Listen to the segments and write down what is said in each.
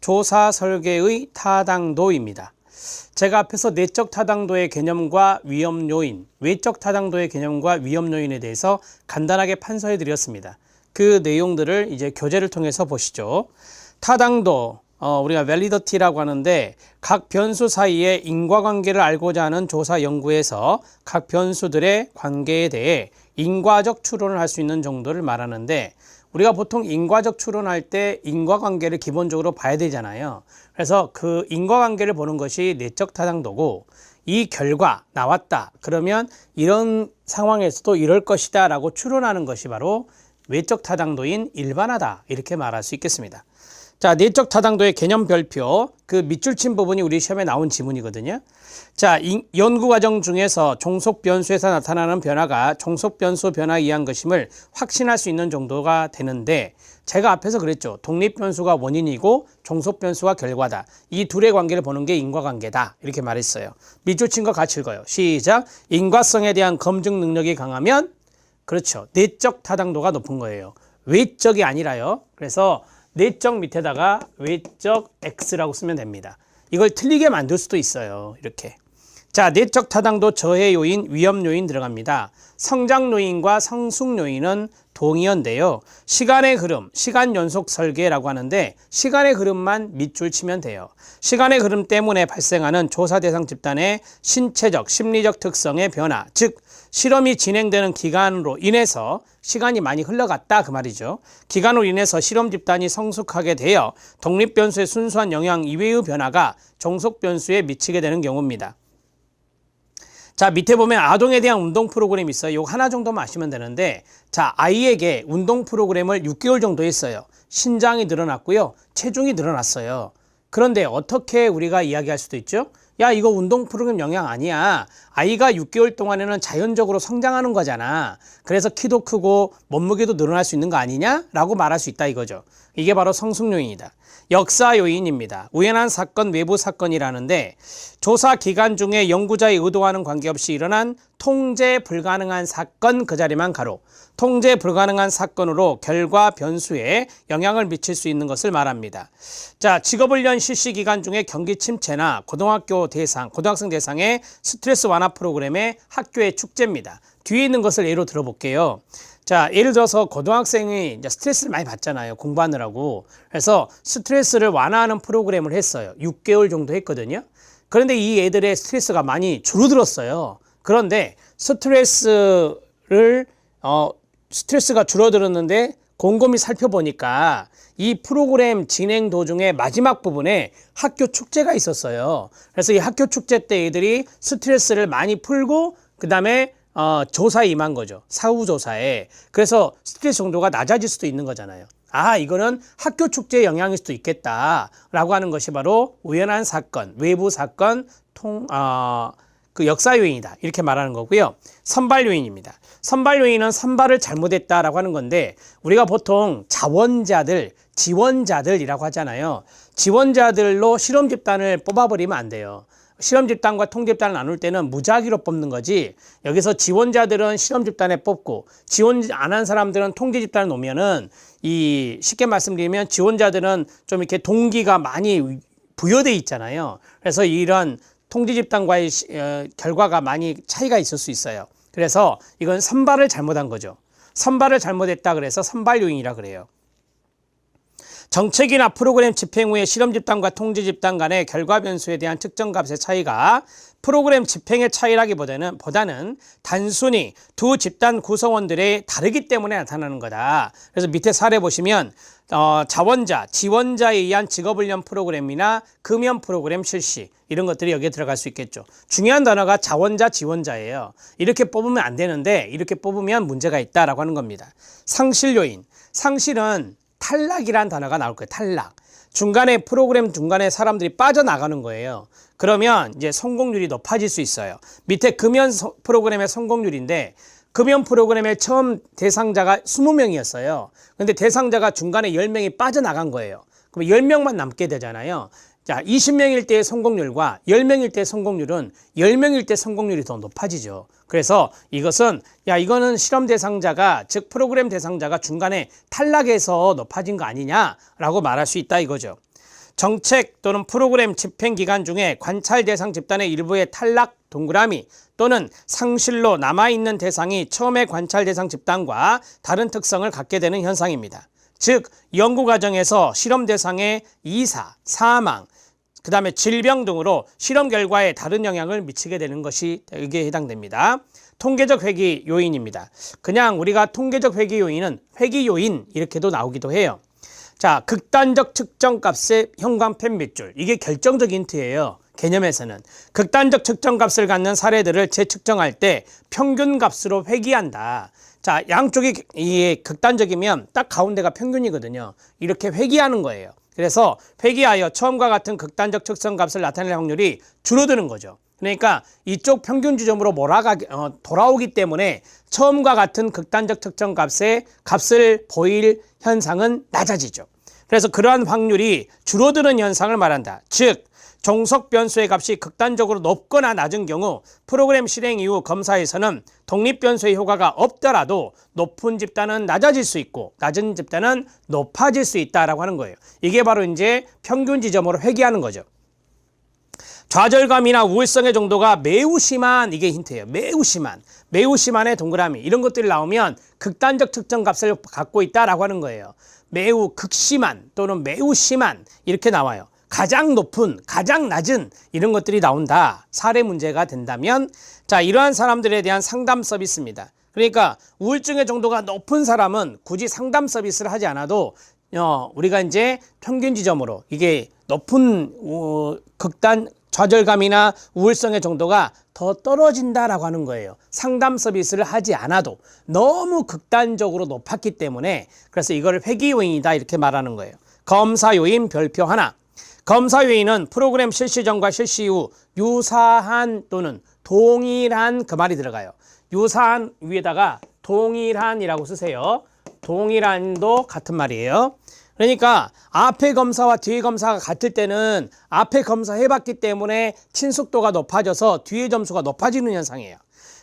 조사 설계의 타당도입니다. 제가 앞에서 내적 타당도의 개념과 위험 요인, 외적 타당도의 개념과 위험 요인에 대해서 간단하게 판서해 드렸습니다. 그 내용들을 이제 교재를 통해서 보시죠. 타당도, 어, 우리가 밸리더티라고 하는데 각 변수 사이의 인과관계를 알고자 하는 조사 연구에서 각 변수들의 관계에 대해 인과적 추론을 할 수 있는 정도를 말하는데 우리가 보통 인과적 추론할 때 인과관계를 기본적으로 봐야 되잖아요. 그래서 그 인과관계를 보는 것이 내적 타당도고 이 결과 나왔다. 그러면 이런 상황에서도 이럴 것이다 라고 추론하는 것이 바로 외적 타당도인 일반화다. 이렇게 말할 수 있겠습니다. 자, 내적 타당도의 개념 별표. 그 밑줄 친 부분이 우리 시험에 나온 지문이거든요. 자, 인- 연구 과정 중에서 종속 변수에서 나타나는 변화가 종속 변수 변화에 의한 것임을 확신할 수 있는 정도가 되는데 제가 앞에서 그랬죠. 독립 변수가 원인이고 종속 변수가 결과다. 이 둘의 관계를 보는 게 인과관계다. 이렇게 말했어요. 밑줄 친 거 같이 읽어요. 시작. 인과성에 대한 검증 능력이 강하면 그렇죠. 내적 타당도가 높은 거예요. 외적이 아니라요. 그래서 내적 밑에다가 외적 X라고 쓰면 됩니다. 이걸 틀리게 만들 수도 있어요. 이렇게. 자, 내적 타당도 저해 요인, 위험 요인 들어갑니다. 성장 요인과 성숙 요인은 동의어인데요. 시간의 흐름, 시간 연속 설계라고 하는데 시간의 흐름만 밑줄 치면 돼요. 시간의 흐름 때문에 발생하는 조사 대상 집단의 신체적, 심리적 특성의 변화, 즉 실험이 진행되는 기간으로 인해서 시간이 많이 흘러갔다 그 말이죠. 기간으로 인해서 실험 집단이 성숙하게 되어 독립 변수의 순수한 영향 이외의 변화가 종속 변수에 미치게 되는 경우입니다. 자 밑에 보면 아동에 대한 운동 프로그램이 있어요. 요거 하나 정도만 아시면 되는데 자 아이에게 운동 프로그램을 6개월 정도 했어요. 신장이 늘어났고요. 체중이 늘어났어요. 그런데 어떻게 우리가 이야기할 수도 있죠? 야 이거 운동 프로그램 영향 아니야. 아이가 6개월 동안에는 자연적으로 성장하는 거잖아. 그래서 키도 크고 몸무게도 늘어날 수 있는 거 아니냐? 라고 말할 수 있다 이거죠. 이게 바로 성숙 요인이다. 역사 요인입니다. 우연한 사건, 외부 사건이라는데 조사 기간 중에 연구자의 의도와는 관계없이 일어난 통제 불가능한 사건 그 자리만 가로 통제 불가능한 사건으로 결과 변수에 영향을 미칠 수 있는 것을 말합니다. 자, 직업훈련 실시 기간 중에 경기 침체나 고등학교 대상, 고등학생 대상의 스트레스 완화 프로그램의 학교의 축제입니다. 뒤에 있는 것을 예로 들어볼게요. 자, 예를 들어서 고등학생이 이제 스트레스를 많이 받잖아요. 공부하느라고. 그래서 스트레스를 완화하는 프로그램을 했어요. 6개월 정도 했거든요. 그런데 이 애들의 스트레스가 많이 줄어들었어요. 그런데 스트레스를, 어, 스트레스가 줄어들었는데 곰곰이 살펴보니까 이 프로그램 진행 도중에 마지막 부분에 학교 축제가 있었어요. 그래서 이 학교 축제 때 애들이 스트레스를 많이 풀고 그 다음에 어, 조사에 임한 거죠. 사후 조사에. 그래서 스트레스 정도가 낮아질 수도 있는 거잖아요. 아, 이거는 학교 축제의 영향일 수도 있겠다라고 하는 것이 바로 우연한 사건, 외부 사건, 통, 어, 그 역사 요인이다. 이렇게 말하는 거고요. 선발 요인입니다. 선발 요인은 선발을 잘못했다라고 하는 건데 우리가 보통 자원자들, 지원자들이라고 하잖아요. 지원자들로 실험 집단을 뽑아버리면 안 돼요. 실험 집단과 통 집단을 나눌 때는 무작위로 뽑는 거지 여기서 지원자들은 실험 집단에 뽑고 지원 안 한 사람들은 통제 집단에 놓으면은 이 쉽게 말씀드리면 지원자들은 좀 이렇게 동기가 많이 부여돼 있잖아요. 그래서 이런 통제 집단과의 시- 어, 결과가 많이 차이가 있을 수 있어요. 그래서 이건 선발을 잘못한 거죠. 선발을 잘못했다 그래서 선발 요인이라 그래요. 정책이나 프로그램 집행 후에 실험 집단과 통제 집단 간의 결과 변수에 대한 측정 값의 차이가 프로그램 집행의 차이라기보다는 보다는 단순히 두 집단 구성원들의 다르기 때문에 나타나는 거다. 그래서 밑에 사례 보시면 어, 자원자, 지원자에 의한 직업훈련 프로그램이나 금연 프로그램 실시 이런 것들이 여기에 들어갈 수 있겠죠. 중요한 단어가 자원자, 지원자예요. 이렇게 뽑으면 안 되는데 이렇게 뽑으면 문제가 있다라고 하는 겁니다. 상실 요인. 상실은 탈락이란 단어가 나올 거예요. 탈락. 중간에 프로그램 중간에 사람들이 빠져나가는 거예요. 그러면 이제 성공률이 높아질 수 있어요. 밑에 금연 서- 프로그램의 성공률인데 금연 프로그램의 처음 대상자가 20명이었어요. 근데 대상자가 중간에 10명이 빠져나간 거예요. 그럼 10명만 남게 되잖아요. 자, 20명일 때의 성공률과 10명일 때의 성공률은 10명일 때 성공률이 더 높아지죠. 그래서 이것은 야, 이거는 실험 대상자가 즉 프로그램 대상자가 중간에 탈락해서 높아진 거 아니냐라고 말할 수 있다 이거죠. 정책 또는 프로그램 집행 기간 중에 관찰 대상 집단의 일부의 탈락 동그라미 또는 상실로 남아있는 대상이 처음에 관찰 대상 집단과 다른 특성을 갖게 되는 현상입니다. 즉, 연구 과정에서 실험 대상의 이사, 사망, 그 다음에 질병 등으로 실험 결과에 다른 영향을 미치게 되는 것이 여기에 해당됩니다. 통계적 회귀 요인입니다. 그냥 우리가 통계적 회귀 요인은 회귀 요인 이렇게도 나오기도 해요. 자, 극단적 측정 값의 현관 팬밑줄. 이게 결정적 힌트예요. 개념에서는. 극단적 측정 값을 갖는 사례들을 재측정할 때 평균 값으로 회귀한다. 자, 양쪽이 이 극단적이면 딱 가운데가 평균이거든요. 이렇게 회귀하는 거예요. 그래서 회귀하여 처음과 같은 극단적 측정 값을 나타낼 확률이 줄어드는 거죠. 그러니까 이쪽 평균 지점으로 몰아가 어, 돌아오기 때문에 처음과 같은 극단적 측정 값의 값을 보일 현상은 낮아지죠. 그래서 그러한 확률이 줄어드는 현상을 말한다. 즉 종속 변수의 값이 극단적으로 높거나 낮은 경우 프로그램 실행 이후 검사에서는 독립 변수의 효과가 없더라도 높은 집단은 낮아질 수 있고 낮은 집단은 높아질 수 있다라고 하는 거예요. 이게 바로 이제 평균 지점으로 회귀하는 거죠. 좌절감이나 우울성의 정도가 매우 심한 이게 힌트예요. 매우 심한, 매우 심한의 동그라미 이런 것들이 나오면 극단적 측정 값을 갖고 있다라고 하는 거예요. 매우 극심한 또는 매우 심한 이렇게 나와요. 가장 높은, 가장 낮은 이런 것들이 나온다. 사례 문제가 된다면 자 이러한 사람들에 대한 상담 서비스입니다. 그러니까 우울증의 정도가 높은 사람은 굳이 상담 서비스를 하지 않아도 어, 우리가 이제 평균 지점으로 이게 높은 어, 극단 좌절감이나 우울성의 정도가 더 떨어진다라고 하는 거예요. 상담 서비스를 하지 않아도 너무 극단적으로 높았기 때문에 그래서 이걸 회귀 요인이다 이렇게 말하는 거예요. 검사 요인 별표 하나. 검사 요인은 프로그램 실시 전과 실시 후 유사한 또는 동일한 그 말이 들어가요. 유사한 위에다가 동일한이라고 쓰세요. 동일한도 같은 말이에요. 그러니까 앞에 검사와 뒤에 검사가 같을 때는 앞에 검사 해봤기 때문에 친숙도가 높아져서 뒤에 점수가 높아지는 현상이에요.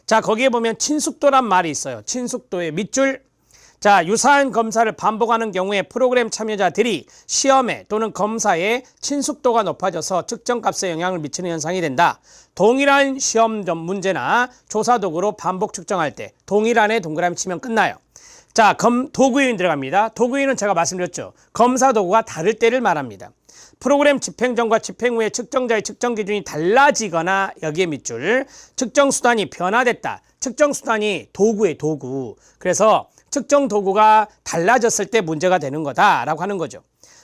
자 거기에 보면 친숙도란 말이 있어요. 친숙도의 밑줄. 자 유사한 검사를 반복하는 경우에 프로그램 참여자들이 시험에 또는 검사에 친숙도가 높아져서 측정값에 영향을 미치는 현상이 된다. 동일한 시험 점 문제나 조사 도구로 반복 측정할 때 동일한에 동그라미 치면 끝나요. 자, 검, 도구요인 들어갑니다. 도구요인은 제가 말씀드렸죠. 검사 도구가 다를 때를 말합니다. 프로그램 집행 전과 집행 후에 측정자의 측정 기준이 달라지거나 여기에 밑줄 측정 수단이 변화됐다. 측정 수단이 도구의 도구. 그래서 측정 도구가 달라졌을 때 문제가 되는 거다라고 하는 거죠.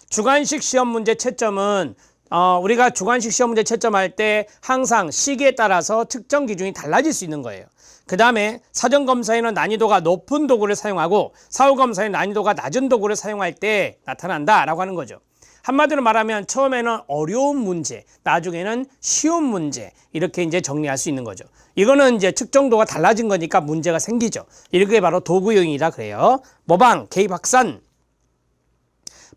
주관식 시험 문제 채점은 어, 우리가 주관식 시험 문제 채점할 때 항상 시기에 따라서 측정 기준이 달라질 수 있는 거예요. 그 다음에 사전검사에는 난이도가 높은 도구를 사용하고 사후검사에 난이도가 낮은 도구를 사용할 때 나타난다라고 하는 거죠. 한마디로 말하면 처음에는 어려운 문제, 나중에는 쉬운 문제 이렇게 이제 정리할 수 있는 거죠. 이거는 이제 측정도가 달라진 거니까 문제가 생기죠. 이게 바로 도구용이라 그래요. 모방, 개입 확산,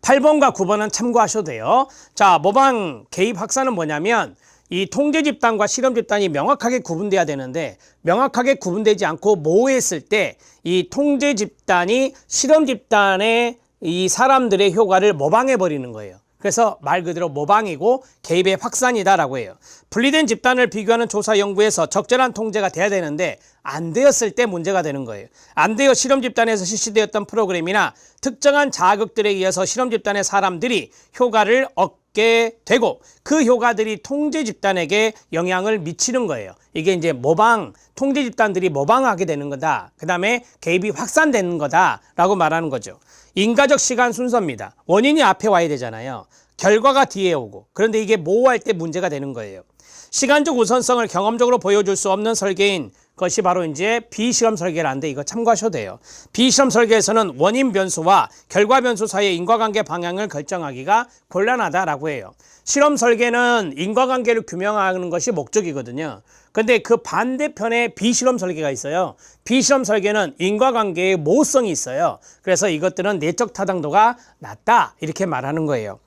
8번과 9번은 참고하셔도 돼요. 자, 모방 개입 확산은 뭐냐면 이 통제 집단과 실험 집단이 명확하게 구분돼야 되는데 명확하게 구분되지 않고 모호했을 때 이 통제 집단이 실험 집단의 이 사람들의 효과를 모방해 버리는 거예요. 그래서 말 그대로 모방이고 개입의 확산이다라고 해요. 분리된 집단을 비교하는 조사 연구에서 적절한 통제가 돼야 되는데 안 되었을 때 문제가 되는 거예요. 안 되어 실험 집단에서 실시되었던 프로그램이나 특정한 자극들에 의해서 실험 집단의 사람들이 효과를 얻게 되고 그 효과들이 통제 집단에게 영향을 미치는 거예요. 이게 이제 모방, 통제 집단들이 모방하게 되는 거다. 그 다음에 개입이 확산되는 거다라고 말하는 거죠. 인가적 시간 순서입니다. 원인이 앞에 와야 되잖아요. 결과가 뒤에 오고. 그런데 이게 모호할 때 문제가 되는 거예요. 시간적 우선성을 경험적으로 보여줄 수 없는 설계인 것이 바로 이제 비실험 설계라는데 이거 참고하셔도 돼요. 비실험 설계에서는 원인 변수와 결과 변수 사이의 인과관계 방향을 결정하기가 곤란하다라고 해요. 실험 설계는 인과관계를 규명하는 것이 목적이거든요. 근데 그 반대편에 비실험 설계가 있어요. 비실험 설계는 인과관계의 모호성이 있어요. 그래서 이것들은 내적 타당도가 낮다 이렇게 말하는 거예요.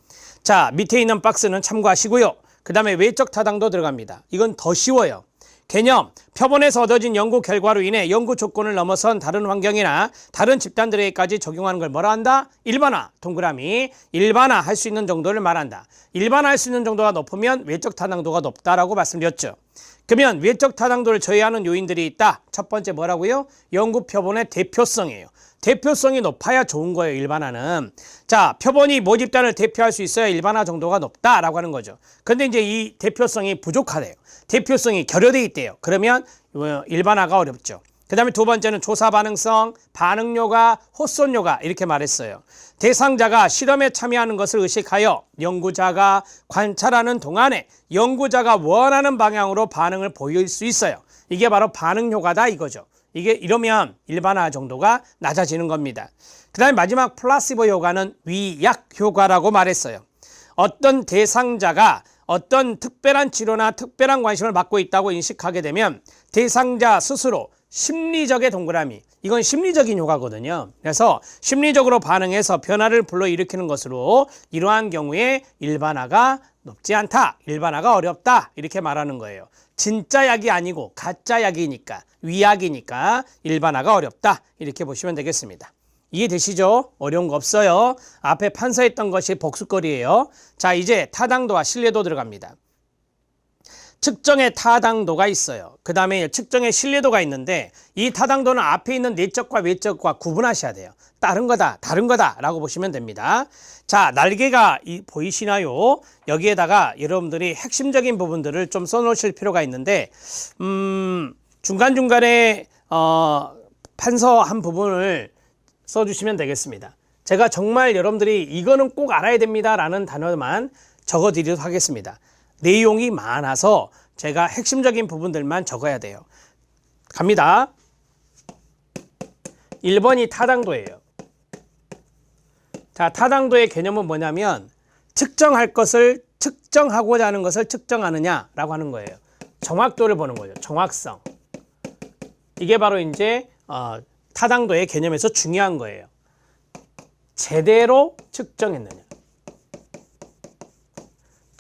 자 밑에 있는 박스는 참고하시고요. 그 다음에 외적 타당도 들어갑니다. 이건 더 쉬워요. 개념, 표본에서 얻어진 연구 결과로 인해 연구 조건을 넘어선 다른 환경이나 다른 집단들에게까지 적용하는 걸 뭐라 한다? 일반화, 동그라미, 일반화 할 수 있는 정도를 말한다. 일반화 할 수 있는 정도가 높으면 외적 타당도가 높다라고 말씀드렸죠. 그러면 외적 타당도를 저해하는 요인들이 있다. 첫 번째 뭐라고요? 연구 표본의 대표성이에요. 대표성이 높아야 좋은 거예요, 일반화는. 자, 표본이 모집단을 대표할 수 있어야 일반화 정도가 높다라고 하는 거죠. 근데 이제 이 대표성이 부족하대요. 대표성이 결여돼 있대요. 그러면 어, 일반화가 어렵죠. 그 다음에 두 번째는 조사 반응성, 반응료가, 호손료가 이렇게 말했어요. 대상자가 실험에 참여하는 것을 의식하여 연구자가 관찰하는 동안에 연구자가 원하는 방향으로 반응을 보일 수 있어요. 이게 바로 반응 효과다 이거죠. 이게 이러면 일반화 정도가 낮아지는 겁니다. 그 다음에 마지막 플라시보 효과는 위약 효과라고 말했어요. 어떤 대상자가 어떤 특별한 치료나 특별한 관심을 받고 있다고 인식하게 되면 대상자 스스로 심리적의 동그라미 이건 심리적인 효과거든요. 그래서 심리적으로 반응해서 변화를 불러일으키는 것으로 이러한 경우에 일반화가 높지 않다. 일반화가 어렵다. 이렇게 말하는 거예요. 진짜 약이 아니고 가짜 약이니까 위약이니까 일반화가 어렵다. 이렇게 보시면 되겠습니다. 이해되시죠? 어려운 거 없어요. 앞에 판서했던 것이 복수거리예요. 자, 이제 타당도와 신뢰도 들어갑니다. 측정의 타당도가 있어요. 그 다음에 측정의 신뢰도가 있는데 이 타당도는 앞에 있는 내적과 외적과 구분하셔야 돼요. 다른 거다, 다른 거다 라고 보시면 됩니다. 자, 날개가 이, 보이시나요? 여기에다가 여러분들이 핵심적인 부분들을 좀 써놓으실 필요가 있는데 음, 중간중간에 어, 판서한 부분을 써주시면 되겠습니다. 제가 정말 여러분들이 이거는 꼭 알아야 됩니다 라는 단어만 적어드리도록 하겠습니다. 내용이 많아서 제가 핵심적인 부분들만 적어야 돼요. 갑니다. 1번이 타당도예요. 자, 타당도의 개념은 뭐냐면 측정할 것을 측정하고자 하는 것을 측정하느냐라고 하는 거예요. 정확도를 보는 거죠. 정확성. 이게 바로 이제 어, 타당도의 개념에서 중요한 거예요. 제대로 측정했느냐.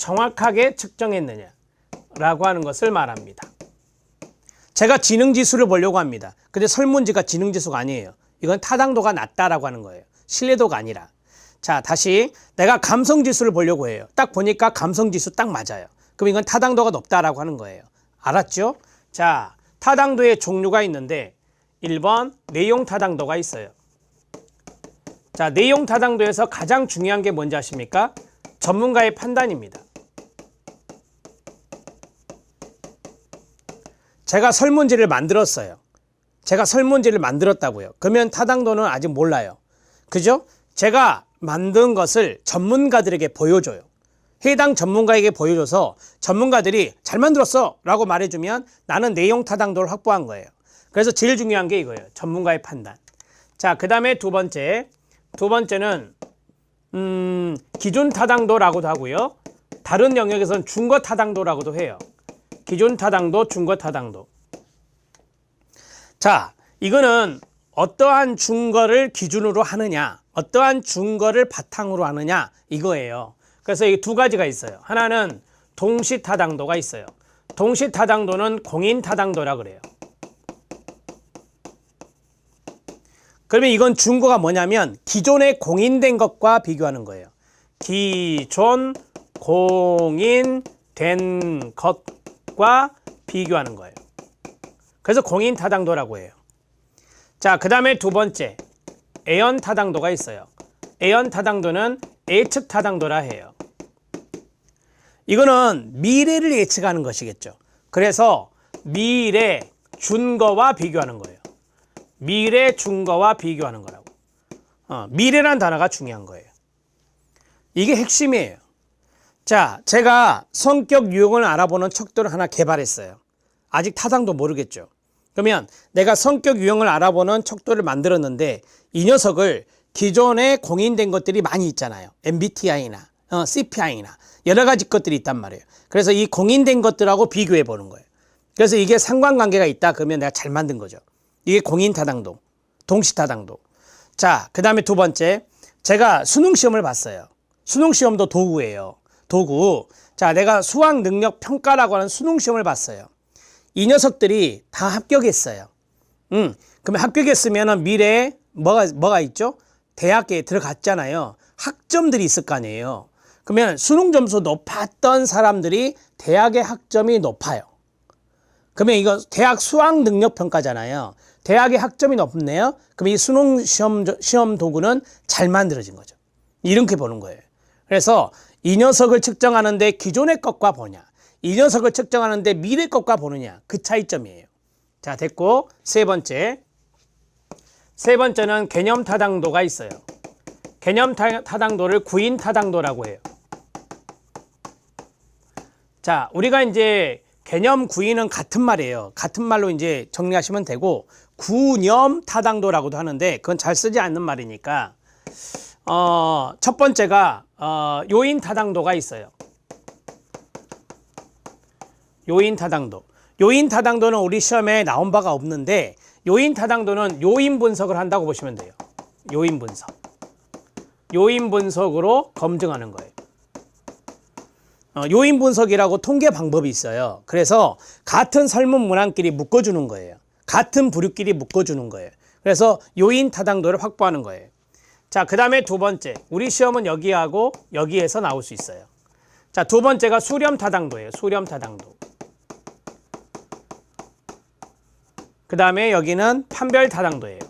정확하게 측정했느냐 라고 하는 것을 말합니다. 제가 지능지수를 보려고 합니다. 근데 설문지가 지능지수가 아니에요. 이건 타당도가 낮다라고 하는 거예요. 신뢰도가 아니라. 자, 다시 내가 감성지수를 보려고 해요. 딱 보니까 감성지수 딱 맞아요. 그럼 이건 타당도가 높다라고 하는 거예요. 알았죠? 자, 타당도의 종류가 있는데 1번 내용 타당도가 있어요. 자, 내용 타당도에서 가장 중요한 게 뭔지 아십니까? 전문가의 판단입니다. 제가 설문지를 만들었어요. 제가 설문지를 만들었다고요. 그러면 타당도는 아직 몰라요. 그죠? 제가 만든 것을 전문가들에게 보여줘요. 해당 전문가에게 보여줘서 전문가들이 잘 만들었어 라고 말해주면 나는 내용 타당도를 확보한 거예요. 그래서 제일 중요한 게 이거예요. 전문가의 판단. 자, 그 다음에 두 번째. 두 번째는, 음, 기존 타당도라고도 하고요. 다른 영역에서는 중거 타당도라고도 해요. 기존 타당도, 중거 타당도. 자, 이거는 어떠한 중거를 기준으로 하느냐, 어떠한 중거를 바탕으로 하느냐, 이거예요. 그래서 이 두 가지가 있어요. 하나는 동시 타당도가 있어요. 동시 타당도는 공인 타당도라 그래요. 그러면 이건 중거가 뭐냐면 기존에 공인된 것과 비교하는 거예요. 기존 공인된 것 과 비교하는 거예요. 그래서 공인 타당도라고 해요. 자, 그 다음에 두 번째, 애연 타당도가 있어요. 애연 타당도는 예측 타당도라 해요. 이거는 미래를 예측하는 것이겠죠. 그래서 미래 준거와 비교하는 거예요. 미래 준거와 비교하는 거라고. 어, 미래란 단어가 중요한 거예요. 이게 핵심이에요. 자, 제가 성격 유형을 알아보는 척도를 하나 개발했어요. 아직 타당도 모르겠죠. 그러면 내가 성격 유형을 알아보는 척도를 만들었는데 이 녀석을 기존에 공인된 것들이 많이 있잖아요. MBTI나 어, CPI나 여러 가지 것들이 있단 말이에요. 그래서 이 공인된 것들하고 비교해 보는 거예요. 그래서 이게 상관관계가 있다 그러면 내가 잘 만든 거죠. 이게 공인 타당도, 동시 타당도. 자, 그 다음에 두 번째. 제가 수능 시험을 봤어요. 수능 시험도 도구예요. 도구. 자, 내가 수학 능력 평가라고 하는 수능 시험을 봤어요. 이 녀석들이 다 합격했어요. 음, 그러면 합격했으면 미래에 뭐가, 뭐가 있죠? 대학에 들어갔잖아요. 학점들이 있을 거 아니에요. 그러면 수능 점수 높았던 사람들이 대학의 학점이 높아요. 그러면 이거 대학 수학 능력 평가잖아요. 대학의 학점이 높네요. 그럼 이 수능 시험 시험 도구는 잘 만들어진 거죠. 이렇게 보는 거예요. 그래서 이 녀석을 측정하는데 기존의 것과 보냐, 이 녀석을 측정하는데 미래 것과 보느냐 그 차이점이에요. 자 됐고 세 번째 세 번째는 개념 타당도가 있어요. 개념 타- 타당도를 구인 타당도라고 해요. 자, 우리가 이제 개념 구인은 같은 말이에요. 같은 말로 이제 정리하시면 되고 구념 타당도라고도 하는데 그건 잘 쓰지 않는 말이니까 어, 첫 번째가 어, 요인 타당도가 있어요. 요인 타당도. 요인 타당도는 우리 시험에 나온 바가 없는데 요인 타당도는 요인 분석을 한다고 보시면 돼요. 요인 분석. 요인 분석으로 검증하는 거예요. 어, 요인 분석이라고 통계 방법이 있어요. 그래서 같은 설문 문항끼리 묶어주는 거예요. 같은 부류끼리 묶어주는 거예요. 그래서 요인 타당도를 확보하는 거예요. 자, 그 다음에 두 번째. 우리 시험은 여기하고 여기에서 나올 수 있어요. 자, 두 번째가 수렴 타당도예요. 수렴 타당도. 그 다음에 여기는 판별 타당도예요.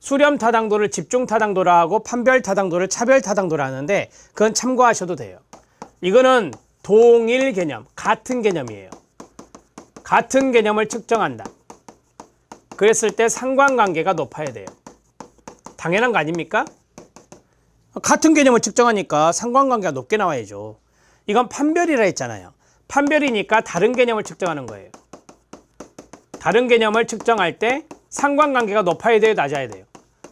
수렴 타당도를 집중 타당도라 하고 판별 타당도를 차별 타당도라 하는데 그건 참고하셔도 돼요. 이거는 동일 개념, 같은 개념이에요. 같은 개념을 측정한다. 그랬을 때 상관관계가 높아야 돼요. 당연한 거 아닙니까? 같은 개념을 측정하니까 상관관계가 높게 나와야죠. 이건 판별이라 했잖아요. 판별이니까 다른 개념을 측정하는 거예요. 다른 개념을 측정할 때 상관관계가 높아야 돼요, 낮아야 돼요.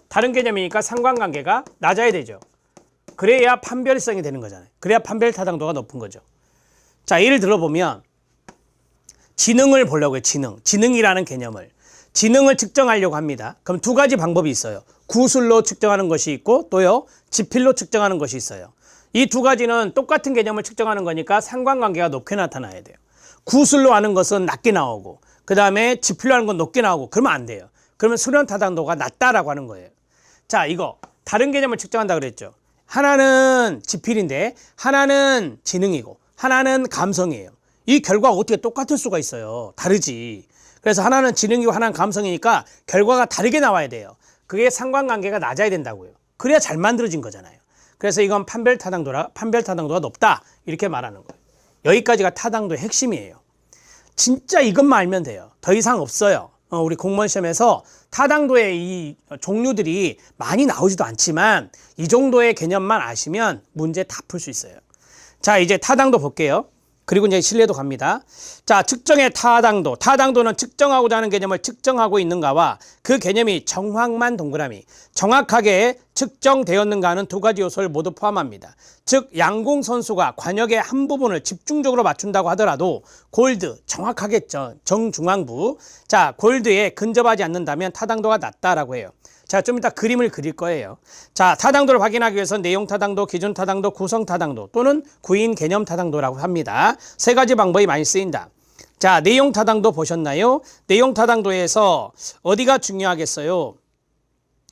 다른 개념이니까 상관관계가 낮아야 되죠. 그래야 판별성이 되는 거잖아요. 그래야 판별 타당도가 높은 거죠. 자, 예를 들어보면 지능을 보려고 해요. 지능. 지능이라는 개념을. 지능을 측정하려고 합니다. 그럼 두 가지 방법이 있어요. 구술로 측정하는 것이 있고 또요. 지필로 측정하는 것이 있어요. 이 두 가지는 똑같은 개념을 측정하는 거니까 상관관계가 높게 나타나야 돼요. 구술로 하는 것은 낮게 나오고 그 다음에 지필로 하는 건 높게 나오고 그러면 안 돼요. 그러면 수련 타당도가 낮다라고 하는 거예요. 자, 이거 다른 개념을 측정한다 그랬죠. 하나는 지필인데 하나는 지능이고 하나는 감성이에요. 이 결과가 어떻게 똑같을 수가 있어요. 다르지. 그래서 하나는 지능이고 하나는 감성이니까 결과가 다르게 나와야 돼요. 그게 상관관계가 낮아야 된다고요. 그래야 잘 만들어진 거잖아요. 그래서 이건 판별 타당도라 판별 타당도가 높다 이렇게 말하는 거예요. 여기까지가 타당도의 핵심이에요. 진짜 이것만 알면 돼요. 더 이상 없어요. 어, 우리 공무원 시험에서 타당도의 이 종류들이 많이 나오지도 않지만 이 정도의 개념만 아시면 문제 다 풀 수 있어요. 자, 이제 타당도 볼게요. 그리고 이제 신뢰도 갑니다. 자, 측정의 타당도. 타당도는 측정하고자 하는 개념을 측정하고 있는가와 그 개념이 정확만 동그라미. 정확하게 측정되었는가 하는 두 가지 요소를 모두 포함합니다. 즉, 양궁 선수가 관역의 한 부분을 집중적으로 맞춘다고 하더라도 골드, 정확하게 정- 정중앙부. 자, 골드에 근접하지 않는다면 타당도가 낮다라고 해요. 자, 좀 이따 그림을 그릴 거예요. 자, 타당도를 확인하기 위해서 내용 타당도, 기준 타당도, 구성 타당도 또는 구인 개념 타당도라고 합니다. 세 가지 방법이 많이 쓰인다. 자, 내용 타당도 보셨나요? 내용 타당도에서 어디가 중요하겠어요?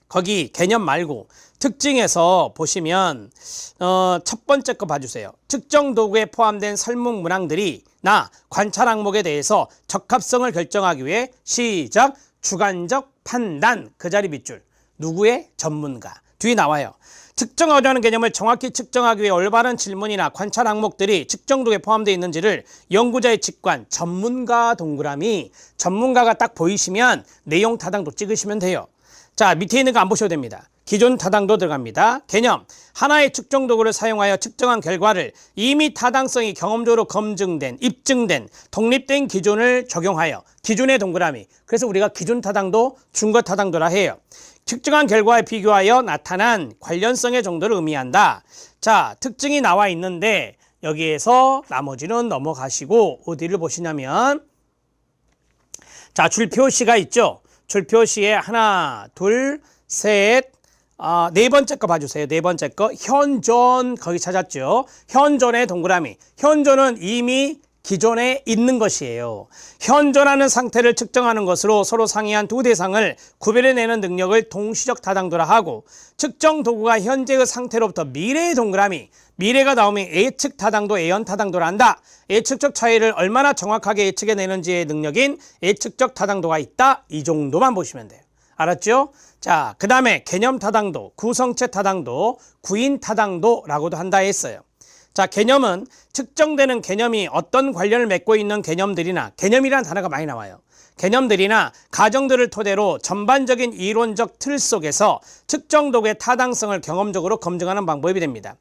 거기 개념 말고 특징에서 보시면 어, 첫 번째 거 봐주세요. 특정 도구에 포함된 설문 문항들이 나 관찰 항목에 대해서 적합성을 결정하기 위해 시작 주관적 판단 그 자리 밑줄 누구의 전문가 뒤에 나와요. 측정하려 하는 개념을 정확히 측정하기 위해 올바른 질문이나 관찰 항목들이 측정 도구에 포함되어 있는지를 연구자의 직관 전문가 동그라미 전문가가 딱 보이시면 내용 타당도 찍으시면 돼요. 자, 밑에 있는 거 안 보셔도 됩니다. 기존 타당도 들어갑니다. 개념. 하나의 측정 도구를 사용하여 측정한 결과를 이미 타당성이 경험적으로 검증된, 입증된, 독립된 기준을 적용하여 기준의 동그라미. 그래서 우리가 기준 타당도, 중거 타당도라 해요. 측정한 결과에 비교하여 나타난 관련성의 정도를 의미한다. 자, 특징이 나와 있는데 여기에서 나머지는 넘어가시고 어디를 보시냐면 자, 줄 표시가 있죠. 줄 표시에 하나, 둘, 셋, 아, 네 번째 거 봐주세요. 네 번째 거. 현존, 거기 찾았죠. 현존의 동그라미. 현존은 이미 기존에 있는 것이에요. 현존하는 상태를 측정하는 것으로 서로 상이한 두 대상을 구별해내는 능력을 동시적 타당도라 하고 측정 도구가 현재의 상태로부터 미래의 동그라미 미래가 나오면 예측 타당도, 예언 타당도를 한다. 예측적 차이를 얼마나 정확하게 예측해내는지의 능력인 예측적 타당도가 있다. 이 정도만 보시면 돼요. 알았죠? 자, 그 다음에 개념 타당도, 구성체 타당도, 구인 타당도라고도 한다 했어요. 자, 개념은 측정되는 개념이 어떤 관련을 맺고 있는 개념들이나 개념이라는 단어가 많이 나와요. 개념들이나 가정들을 토대로 전반적인 이론적 틀 속에서 측정 도구의 타당성을 경험적으로 검증하는 방법이 됩니다.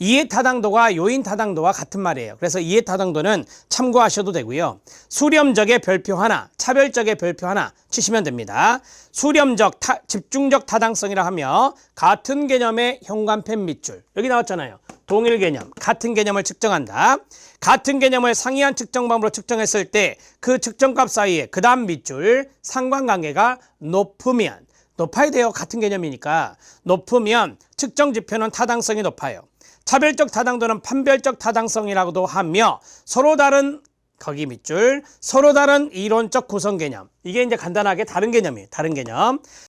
이해 타당도가 요인 타당도와 같은 말이에요. 그래서 이해 타당도는 참고하셔도 되고요. 수렴적의 별표 하나, 차별적의 별표 하나 치시면 됩니다. 수렴적, 타, 집중적 타당성이라 하며 같은 개념의 현관펜 밑줄 여기 나왔잖아요. 동일 개념, 같은 개념을 측정한다. 같은 개념을 상이한 측정 방법으로 측정했을 때 그 측정값 사이에 그 다음 밑줄 상관관계가 높으면 높아야 돼요. 같은 개념이니까 높으면 측정 지표는 타당성이 높아요. 차별적 타당도는 판별적 타당성이라고도 하며 서로 다른 거기 밑줄 서로 다른 이론적 구성 개념 이게 이제 간단하게 다른 개념이에요. 다른 개념